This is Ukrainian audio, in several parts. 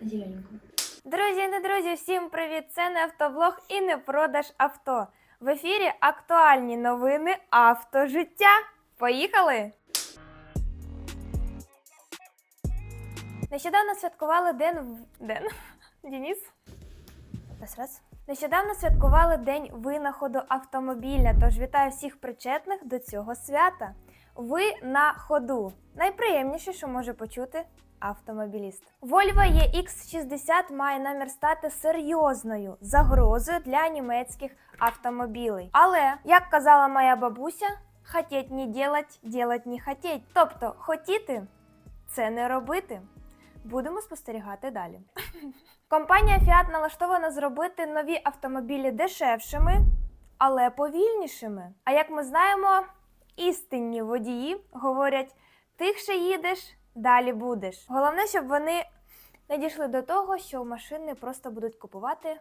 зелененькому. Друзі, не друзі, всім привіт! Це не автоблог і не продаж авто. В ефірі актуальні новини автожиття. Поїхали! Нещодавно святкували день в- день. Раз, раз. Нещодавно святкували День винаходу автомобіля, тож вітаю всіх причетних до цього свята. Ви на ходу. Найприємніше, що може почути автомобіліст. Volvo EX60 має намір стати серйозною загрозою для німецьких автомобілей. Але, як казала моя бабуся, хотіть не делать, делать не хотіть. Тобто, хотіти це не робити. Будемо спостерігати далі. Компанія Fiat налаштована зробити нові автомобілі дешевшими, але повільнішими. А як ми знаємо, істинні водії говорять: тихше їдеш, далі будеш. Головне, щоб вони не дійшли до того, що машини просто будуть купувати,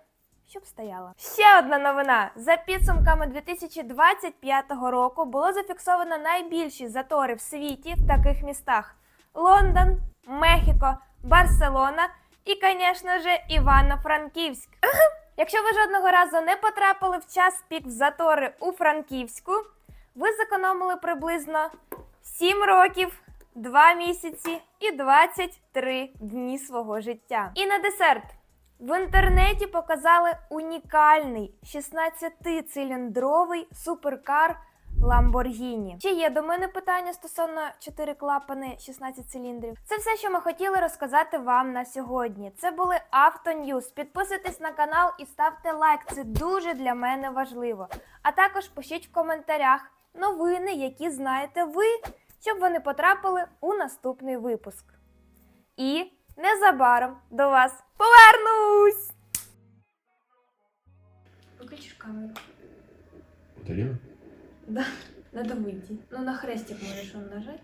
щоб стояла. Ще одна новина: за підсумками 2025 року було зафіксовано найбільші затори в світі в таких містах: Лондон, Мехіко, Барселона і, звісно ж, Івано-Франківськ. Якщо ви жодного разу не потрапили в час пік в затори у Франківську, ви зекономили приблизно 7 років, 2 місяці і 23 дні свого життя. І на десерт. В інтернеті показали унікальний 16-циліндровий суперкар Lamborghini. Чи є до мене питання стосовно 4 клапани 16 циліндрів? Це все, що ми хотіли розказати вам на сьогодні. Це були Автоньюз. Підписуйтесь на канал і ставте лайк. Це дуже для мене важливо. А також пишіть в коментарях новини, які знаєте ви, щоб вони потрапили у наступний випуск. І незабаром до вас повернусь! Виключиш камеру. Удалила? Да. Надо выйти. Ну, на хрестик можешь он нажать.